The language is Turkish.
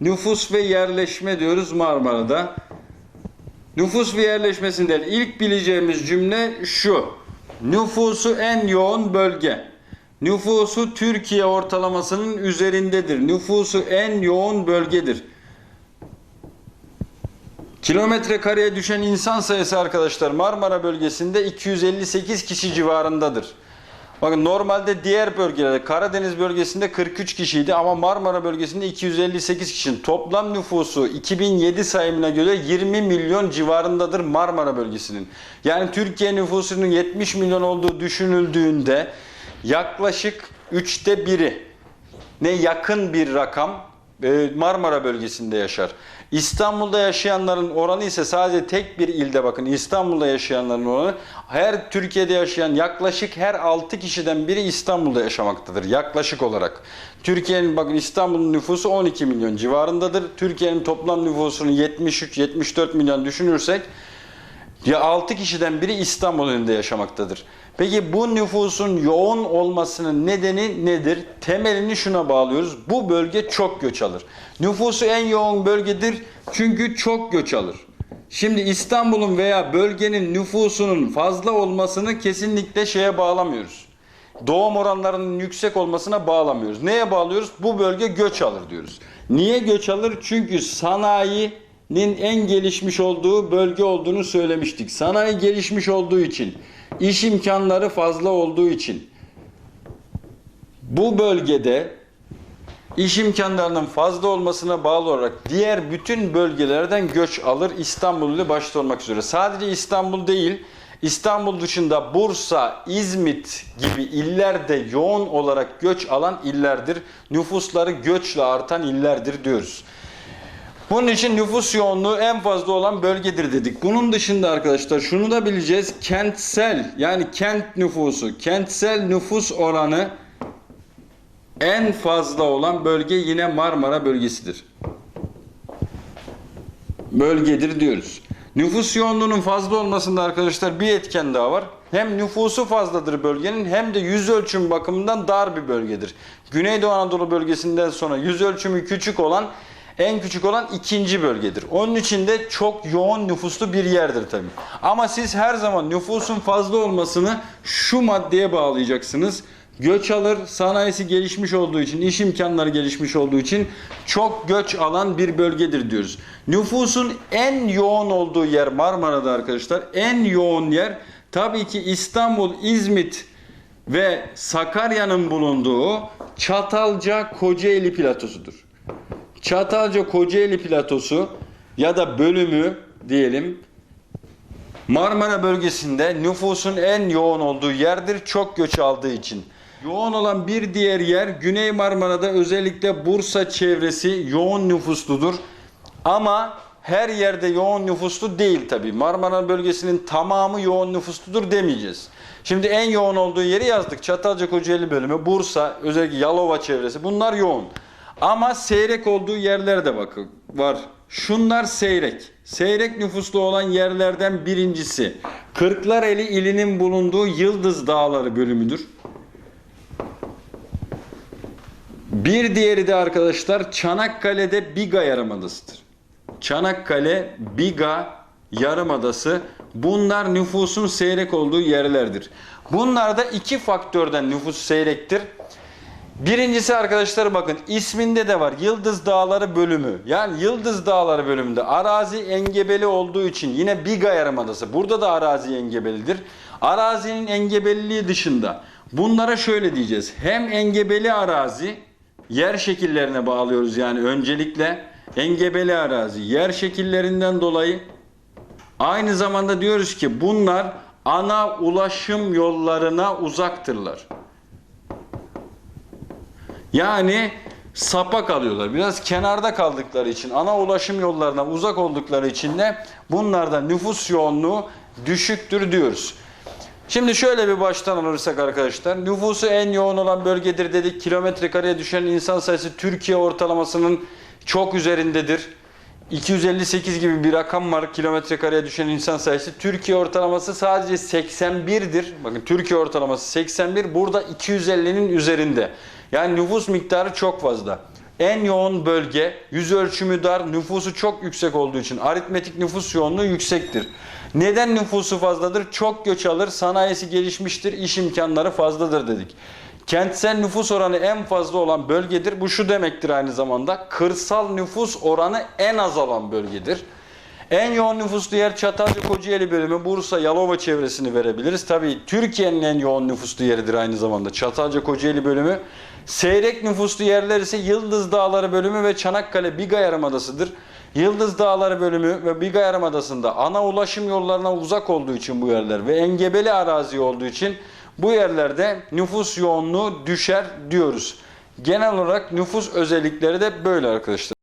Nüfus ve yerleşme diyoruz Marmara'da. Nüfus ve yerleşmesinden ilk bileceğimiz cümle şu. Nüfusu en yoğun bölge. Nüfusu Türkiye ortalamasının üzerindedir. Nüfusu en yoğun bölgedir. Kilometre kareye düşen insan sayısı arkadaşlar Marmara bölgesinde 258 kişi civarındadır. Bakın normalde diğer bölgelerde Karadeniz bölgesinde 43 kişiydi ama Marmara bölgesinde 258 kişinin toplam nüfusu 2007 sayımına göre 20 milyon civarındadır Marmara bölgesinin. Yani Türkiye nüfusunun 70 milyon olduğu düşünüldüğünde yaklaşık üçte biri ne yakın bir rakam Marmara bölgesinde yaşar. İstanbul'da yaşayanların oranı ise sadece tek bir ilde bakın İstanbul'da yaşayanların oranı her Türkiye'de yaşayan yaklaşık her 6 kişiden biri İstanbul'da yaşamaktadır yaklaşık olarak. Türkiye'nin bakın İstanbul'un nüfusu 12 milyon civarındadır. Türkiye'nin toplam nüfusunu 73-74 milyon düşünürsek ya 6 kişiden biri İstanbul önünde yaşamaktadır. Peki bu nüfusun yoğun olmasının nedeni nedir? Temelini şuna bağlıyoruz. Bu bölge çok göç alır. Nüfusu en yoğun bölgedir çünkü çok göç alır. Şimdi İstanbul'un veya bölgenin nüfusunun fazla olmasını kesinlikle şeye bağlamıyoruz. Doğum oranlarının yüksek olmasına bağlamıyoruz. Neye bağlıyoruz? Bu bölge göç alır diyoruz. Niye göç alır? Çünkü sanayinin en gelişmiş olduğu bölge olduğunu söylemiştik. Sanayi gelişmiş olduğu için, iş imkanları fazla olduğu için bu bölgede iş imkanlarının fazla olmasına bağlı olarak diğer bütün bölgelerden göç alır İstanbul başta olmak üzere. Sadece İstanbul değil, İstanbul dışında Bursa, İzmit gibi iller de yoğun olarak göç alan illerdir. Nüfusları göçle artan illerdir diyoruz. Bunun için nüfus yoğunluğu en fazla olan bölgedir dedik. Bunun dışında arkadaşlar şunu da bileceğiz. Kentsel yani kent nüfusu, kentsel nüfus oranı en fazla olan bölge yine Marmara bölgesidir. Bölgedir diyoruz. Nüfus yoğunluğunun fazla olmasında arkadaşlar bir etken daha var. Hem nüfusu fazladır bölgenin hem de yüz ölçüm bakımından dar bir bölgedir. Güneydoğu Anadolu bölgesinden sonra yüz ölçümü küçük olan en küçük olan ikinci bölgedir. Onun için de çok yoğun nüfuslu bir yerdir tabii. Ama siz her zaman nüfusun fazla olmasını şu maddeye bağlayacaksınız. Göç alır, sanayisi gelişmiş olduğu için, iş imkanları gelişmiş olduğu için çok göç alan bir bölgedir diyoruz. Nüfusun en yoğun olduğu yer Marmara'da arkadaşlar. En yoğun yer tabii ki İstanbul, İzmit ve Sakarya'nın bulunduğu Çatalca Kocaeli platosudur. Çatalca Kocaeli platosu ya da bölümü diyelim Marmara bölgesinde nüfusun en yoğun olduğu yerdir çok göç aldığı için. Yoğun olan bir diğer yer Güney Marmara'da özellikle Bursa çevresi yoğun nüfusludur. Ama her yerde yoğun nüfuslu değil tabi. Marmara bölgesinin tamamı yoğun nüfusludur demeyeceğiz. Şimdi en yoğun olduğu yeri yazdık. Çatalca Kocaeli bölümü, Bursa, özellikle Yalova çevresi bunlar yoğun. Ama seyrek olduğu yerler de bakın var. Şunlar seyrek. Seyrek nüfuslu olan yerlerden birincisi Kırklareli ilinin bulunduğu Yıldız Dağları bölümüdür. Bir diğeri de arkadaşlar Çanakkale'de Biga Yarımadası'dır. Çanakkale, Biga Yarımadası bunlar nüfusun seyrek olduğu yerlerdir. Bunlarda iki faktörden nüfus seyrektir. Birincisi arkadaşlar bakın isminde de var Yıldız Dağları bölümü. Yani Yıldız Dağları bölümünde arazi engebeli olduğu için yine Biga Yarımadası. Burada da arazi engebelidir. Arazinin engebeliliği dışında bunlara şöyle diyeceğiz. Hem engebeli arazi yer şekillerine bağlıyoruz yani öncelikle engebeli arazi yer şekillerinden dolayı aynı zamanda diyoruz ki bunlar ana ulaşım yollarına uzaktırlar. Yani sapa kalıyorlar. Biraz kenarda kaldıkları için, ana ulaşım yollarına uzak oldukları için de bunlarda nüfus yoğunluğu düşüktür diyoruz. Şimdi şöyle bir baştan alırsak arkadaşlar. Nüfusu en yoğun olan bölgedir dedik. Kilometre kareye düşen insan sayısı Türkiye ortalamasının çok üzerindedir. 258 gibi bir rakam var kilometre kareye düşen insan sayısı. Türkiye ortalaması sadece 81'dir. Bakın Türkiye ortalaması 81. Burada 250'nin üzerinde. Yani nüfus miktarı çok fazla. En yoğun bölge, yüz ölçümü dar, nüfusu çok yüksek olduğu için aritmetik nüfus yoğunluğu yüksektir. Neden nüfusu fazladır? Çok göç alır, sanayisi gelişmiştir, iş imkanları fazladır dedik. Kentsel nüfus oranı en fazla olan bölgedir. Bu şu demektir aynı zamanda. Kırsal nüfus oranı en az olan bölgedir. En yoğun nüfuslu yer Çatalca Kocaeli bölümü, Bursa, Yalova çevresini verebiliriz. Tabii Türkiye'nin en yoğun nüfuslu yeridir aynı zamanda Çatalca Kocaeli bölümü. Seyrek nüfuslu yerler ise Yıldız Dağları bölümü ve Çanakkale Biga Yarımadası'dır. Yıldız Dağları bölümü ve Biga Yarımadası'nda ana ulaşım yollarına uzak olduğu için bu yerler ve engebeli arazi olduğu için bu yerlerde nüfus yoğunluğu düşer diyoruz. Genel olarak nüfus özellikleri de böyle arkadaşlar.